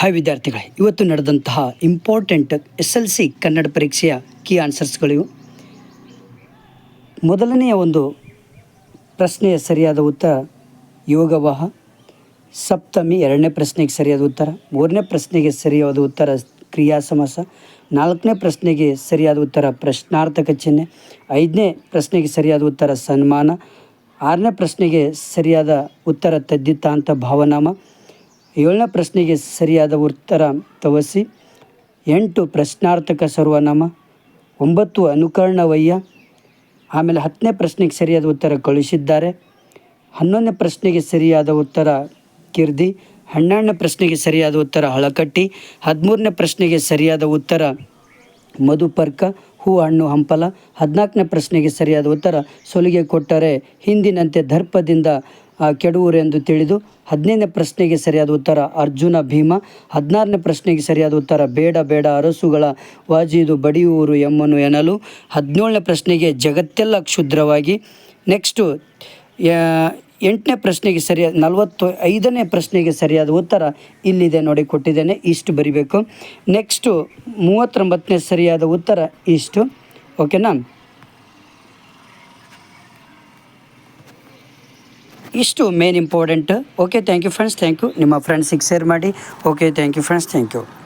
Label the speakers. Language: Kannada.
Speaker 1: ಹಾಯ್ ವಿದ್ಯಾರ್ಥಿಗಳೇ, ಇವತ್ತು ನಡೆದಂತಹ important S L C Kannada ಪರೀಕ್ಷೆಯ ಕೀ ಆನ್ಸರ್ಸ್ಗಳಿವು ಮೊದಲನೆಯ ಒಂದು ಪ್ರಶ್ನೆಯ ಸರಿಯಾದ ಉತ್ತರ ಯೋಗವಾಹ. ಸಪ್ತಮಿ, ಎರಡನೇ ಪ್ರಶ್ನೆಗೆ ಸರಿಯಾದ ಉತ್ತರ. ಮೂರನೇ ಪ್ರಶ್ನೆಗೆ ಸರಿಯಾದ ಉತ್ತರ ಕ್ರಿಯಾ ಸಮಾಸ ನಾಲ್ಕನೇ ಪ್ರಶ್ನೆಗೆ ಸರಿಯಾದ ಉತ್ತರ ಪ್ರಶ್ನಾರ್ಥಕ ಚಿಹ್ನೆ. ಐದನೇ ಪ್ರಶ್ನೆಗೆ ಸರಿಯಾದ ಉತ್ತರ ಸನ್ಮಾನ. ಆರನೇ ಪ್ರಶ್ನೆಗೆ ಸರಿಯಾದ ಉತ್ತರ ತದ್ದಿತಾಂತ ಭಾವನಾಮ. ಏಳನೇ ಪ್ರಶ್ನೆಗೆ ಸರಿಯಾದ ಉತ್ತರ ತವಸಿ ಎಂಟು ಪ್ರಶ್ನಾರ್ಥಕ ಸರ್ವನಾಮ, ಒಂಬತ್ತು ಅನುಕರಣವಯ್ಯ. ಆಮೇಲೆ ಹತ್ತನೇ ಪ್ರಶ್ನೆಗೆ ಸರಿಯಾದ ಉತ್ತರ ಕಳುಹಿಸಿದ್ದಾರೆ. ಹನ್ನೊಂದನೇ ಪ್ರಶ್ನೆಗೆ ಸರಿಯಾದ ಉತ್ತರ ಕಿರ್ದಿ ಹನ್ನೆರಡನೇ ಪ್ರಶ್ನೆಗೆ ಸರಿಯಾದ ಉತ್ತರ ಹಳಕಟ್ಟಿ, ಹದಿಮೂರನೇ ಪ್ರಶ್ನೆಗೆ ಸರಿಯಾದ ಉತ್ತರ ಮಧುಪರ್ಕ, ಹೂ, ಹಣ್ಣು, ಹಂಪಲ, ಹದಿನಾಲ್ಕನೇ ಪ್ರಶ್ನೆಗೆ ಸರಿಯಾದ ಉತ್ತರ ಸೊಲಿಗೆ ಕೊಟ್ಟರೆ ಹಿಂದಿನಂತೆ ದರ್ಪದಿಂದ ಕೆಡುವುರೆಂದು ತಿಳಿದು ಹದಿನೈದನೇ ಪ್ರಶ್ನೆಗೆ ಸರಿಯಾದ ಉತ್ತರ ಅರ್ಜುನ ಭೀಮ, ಹದಿನಾರನೇ ಪ್ರಶ್ನೆಗೆ ಸರಿಯಾದ ಉತ್ತರ ಬೇಡ ಬೇಡ, ಅರಸುಗಳ ವಾಜಿದು ಬಡಿಯುವರು ಎಮ್ಮನು ಎನ್ನಲು ಹದಿನೇಳನೇ ಪ್ರಶ್ನೆಗೆ ಜಗತ್ತೆಲ್ಲ ಕ್ಷುದ್ರವಾಗಿ, ನೆಕ್ಸ್ಟು ಎಂಟನೇ ಪ್ರಶ್ನೆಗೆ ಸರಿಯಾದ ನಲವತ್ತು ಐದನೇ ಪ್ರಶ್ನೆಗೆ ಸರಿಯಾದ ಉತ್ತರ ಇಲ್ಲಿದೆ ನೋಡಿ ಕೊಟ್ಟಿದ್ದೇನೆ, ಇಷ್ಟು ಬರಿಬೇಕು. ನೆಕ್ಸ್ಟು, ಮೂವತ್ತೊಂಬತ್ತನೇ ಸರಿಯಾದ ಉತ್ತರ ಇಷ್ಟು, ಓಕೆನಾ? ಇಷ್ಟು main important okay thank you friends thank you ನಿಮ್ಮ ಫ್ರೆಂಡ್ಸಿಗೆ ಶೇರ್ ಮಾಡಿ. Okay thank you friends thank you